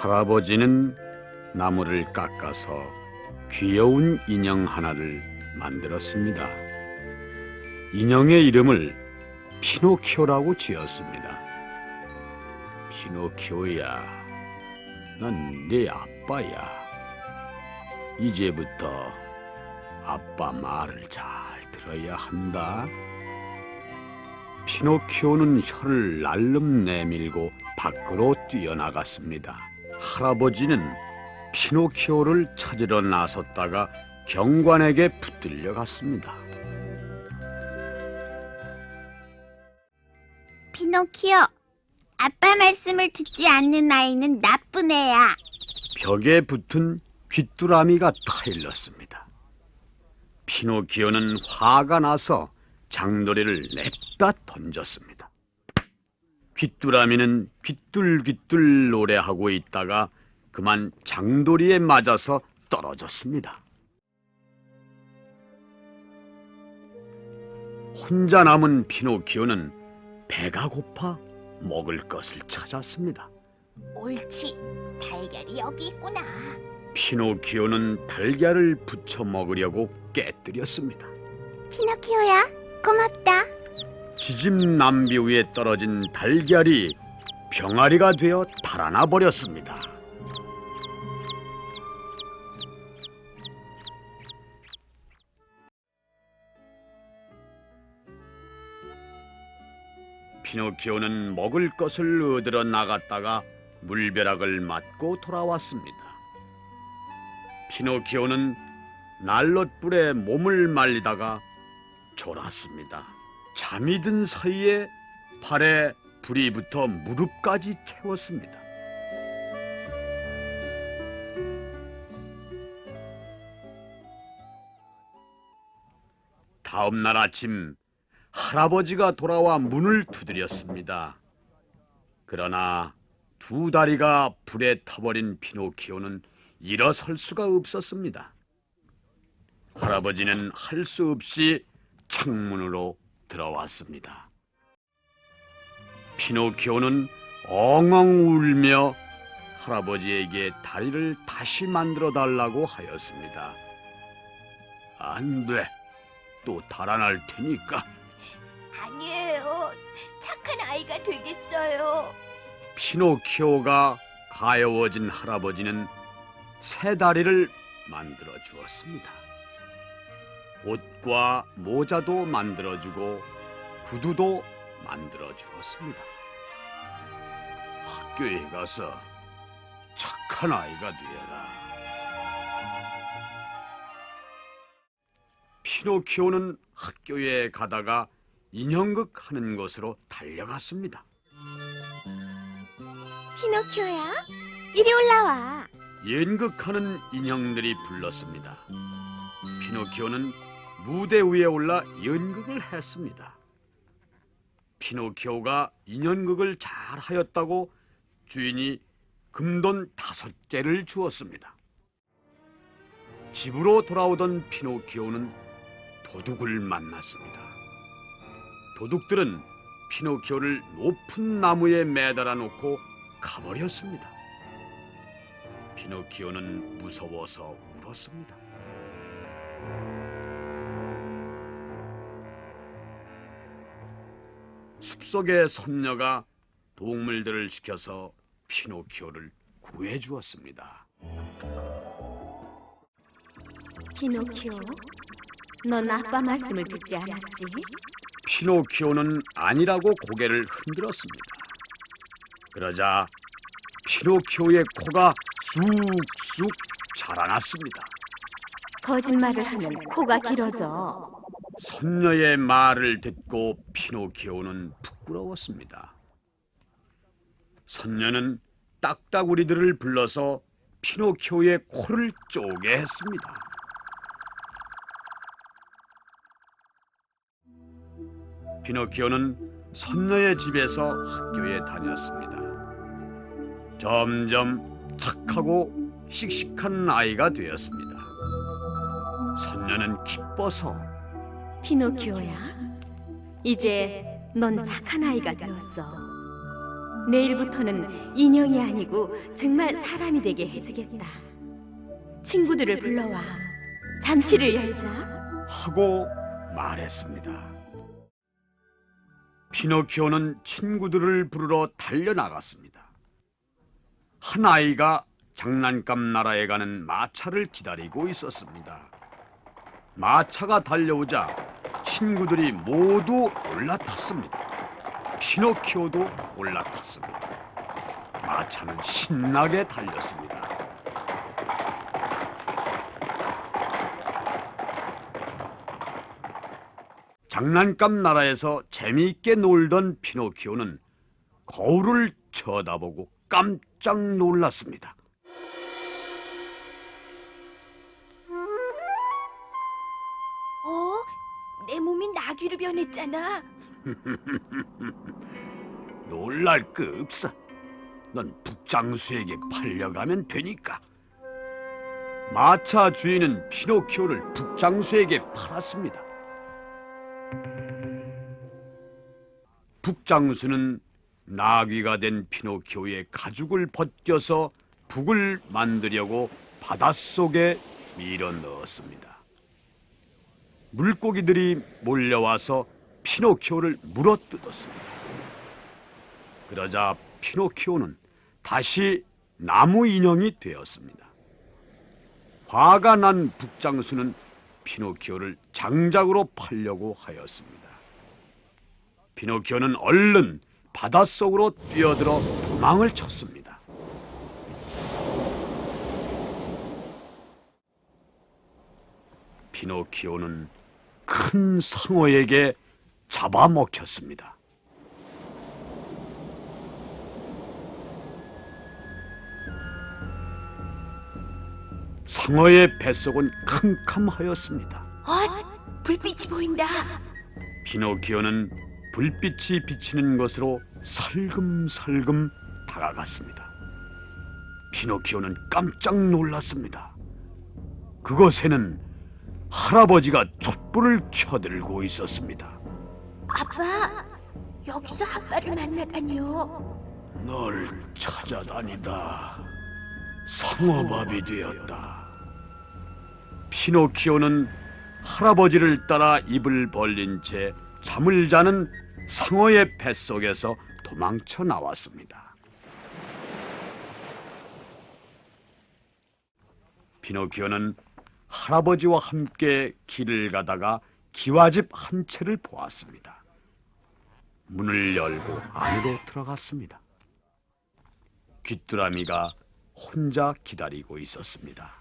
할아버지는 나무를 깎아서 귀여운 인형 하나를 만들었습니다. 인형의 이름을 피노키오라고 지었습니다. 피노키오야, 난 네 아빠야. 이제부터 아빠 말을 잘 들어야 한다. 피노키오는 혀를 날름 내밀고 밖으로 뛰어나갔습니다. 할아버지는 피노키오를 찾으러 나섰다가 경관에게 붙들려 갔습니다. 피노키오, 아빠 말씀을 듣지 않는 아이는 나쁜 애야. 벽에 붙은 귀뚜라미가 타일렀습니다. 피노키오는 화가 나서 장도리를 냅다 던졌습니다. 귀뚜라미는 귀뚤귀뚤 노래하고 있다가 그만 장도리에 맞아서 떨어졌습니다. 혼자 남은 피노키오는 배가 고파 먹을 것을 찾았습니다. 옳지, 달걀이 여기 있구나. 피노키오는 달걀을 부쳐 먹으려고 깨뜨렸습니다. 피노키오야, 고맙다. 지집 남비 위에 떨어진 달걀이 병아리가 되어 달아나 버렸습니다. 피노키오는 먹을 것을 얻으러 나갔다가 물벼락을 맞고 돌아왔습니다. 피노키오는 난롯불에 몸을 말리다가 졸았습니다. 잠이 든 사이에 팔에 불이 붙어 무릎까지 태웠습니다. 다음 날 아침 할아버지가 돌아와 문을 두드렸습니다. 그러나 두 다리가 불에 타버린 피노키오는 일어설 수가 없었습니다. 할아버지는 할 수 없이 창문으로 들어왔습니다. 피노키오는 엉엉 울며 할아버지에게 다리를 다시 만들어 달라고 하였습니다. 안 돼. 또 달아날 테니까. 아니에요. 착한 아이가 되겠어요. 피노키오가 가여워진 할아버지는 새 다리를 만들어 주었습니다. 옷과 모자도 만들어 주고 구두도 만들어 주었습니다. 학교에 가서 착한 아이가 되어라. 피노키오는 학교에 가다가 인형극 하는 곳으로 달려갔습니다. 피노키오야, 이리 올라와. 연극하는 인형들이 불렀습니다. 피노키오는 무대 위에 올라 연극을 했습니다. 피노키오가 인형극을 잘 하였다고 주인이 금돈 다섯 개를 주었습니다. 집으로 돌아오던 피노키오는 도둑을 만났습니다. 도둑들은 피노키오를 높은 나무에 매달아 놓고 가버렸습니다. 피노키오는 무서워서 울었습니다. 숲속의 선녀가 동물들을 시켜서 피노키오를 구해 주었습니다. 피노키오, 넌 아빠 말씀을 듣지 않았지? 피노키오는 아니라고 고개를 흔들었습니다. 그러자 피노키오의 코가 쑥쑥 자라났습니다. 거짓말을 하면 코가 길어져. 선녀의 말을 듣고 피노키오는 부끄러웠습니다. 선녀는 딱따구리들을 불러서 피노키오의 코를 쪼개 했습니다. 피노키오는 선녀의 집에서 학교에 다녔습니다. 점점 착하고 씩씩한 아이가 되었습니다. 선녀는 기뻐서 피노키오야, 이제 넌 착한 아이가 되었어. 내일부터는 인형이 아니고 정말 사람이 되게 해주겠다. 친구들을 불러와 잔치를 열자. 하고 말했습니다. 피노키오는 친구들을 부르러 달려나갔습니다. 한 아이가 장난감 나라에 가는 마차를 기다리고 있었습니다. 마차가 달려오자 친구들이 모두 올라탔습니다. 피노키오도 올라탔습니다. 마차는 신나게 달렸습니다. 장난감 나라에서 재미있게 놀던 피노키오는 거울을 쳐다보고 깜짝 놀랐습니다. 나귀로 변했잖아. 놀랄 거 없어. 넌 북장수에게 팔려가면 되니까. 마차 주인은 피노키오를 북장수에게 팔았습니다. 북장수는 나귀가 된 피노키오의 가죽을 벗겨서 북을 만들려고 바닷속에 밀어 넣었습니다. 물고기들이 몰려와서 피노키오를 물어뜯었습니다. 그러자 피노키오는 다시 나무 인형이 되었습니다. 화가 난 북장수는 피노키오를 장작으로 팔려고 하였습니다. 피노키오는 얼른 바닷속으로 뛰어들어 도망을 쳤습니다. 피노키오는 큰 상어에게 잡아먹혔습니다. 상어의 뱃속은 캄캄하였습니다. 어? 불빛이 보인다. 피노키오는 불빛이 비치는 것으로 살금살금 다가갔습니다. 피노키오는 깜짝 놀랐습니다. 그곳에는 할아버지가 촛불을 켜들고 있었습니다. 아빠, 여기서 아빠를 만나다니요. 널 찾아다니다 상어밥이 되었다. 피노키오는 할아버지를 따라 입을 벌린 채 잠을 자는 상어의 뱃속에서 도망쳐 나왔습니다. 피노키오는 할아버지와 함께 길을 가다가 기와집 한 채를 보았습니다. 문을 열고 안으로 들어갔습니다. 귀뚜라미가 혼자 기다리고 있었습니다.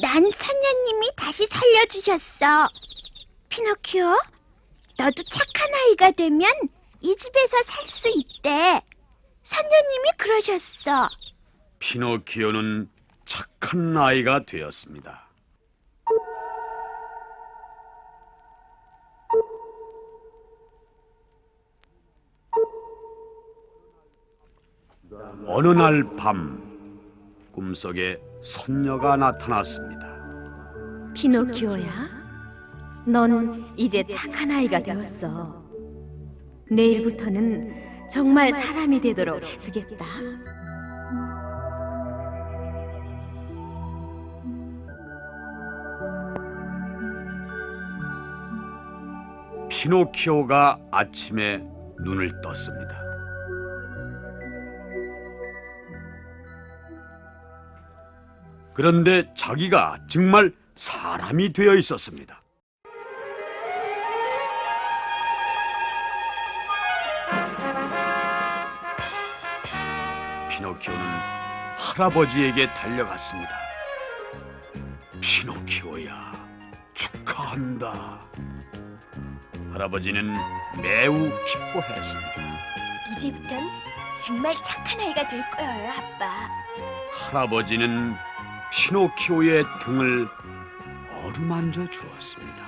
난 선녀님이 다시 살려주셨어. 피노키오, 너도 착한 아이가 되면 이 집에서 살 수 있대. 선녀님이 그러셨어. 피노키오는 착한 아이가 되었습니다. 어느 날 밤 꿈속에 선녀가 나타났습니다. 피노키오야, 넌 이제 착한 아이가 되었어. 내일부터는 정말 사람이 되도록 해주겠다. 피노키오가 아침에 눈을 떴습니다. 그런데 자기가 정말 사람이 되어 있었습니다. 피노키오는 할아버지에게 달려갔습니다. 피노키오야, 축하한다. 할아버지는 매우 기뻐했습니다. 이제부턴 정말 착한 아이가 될 거예요, 아빠. 할아버지는 피노키오의 등을 어루만져 주었습니다.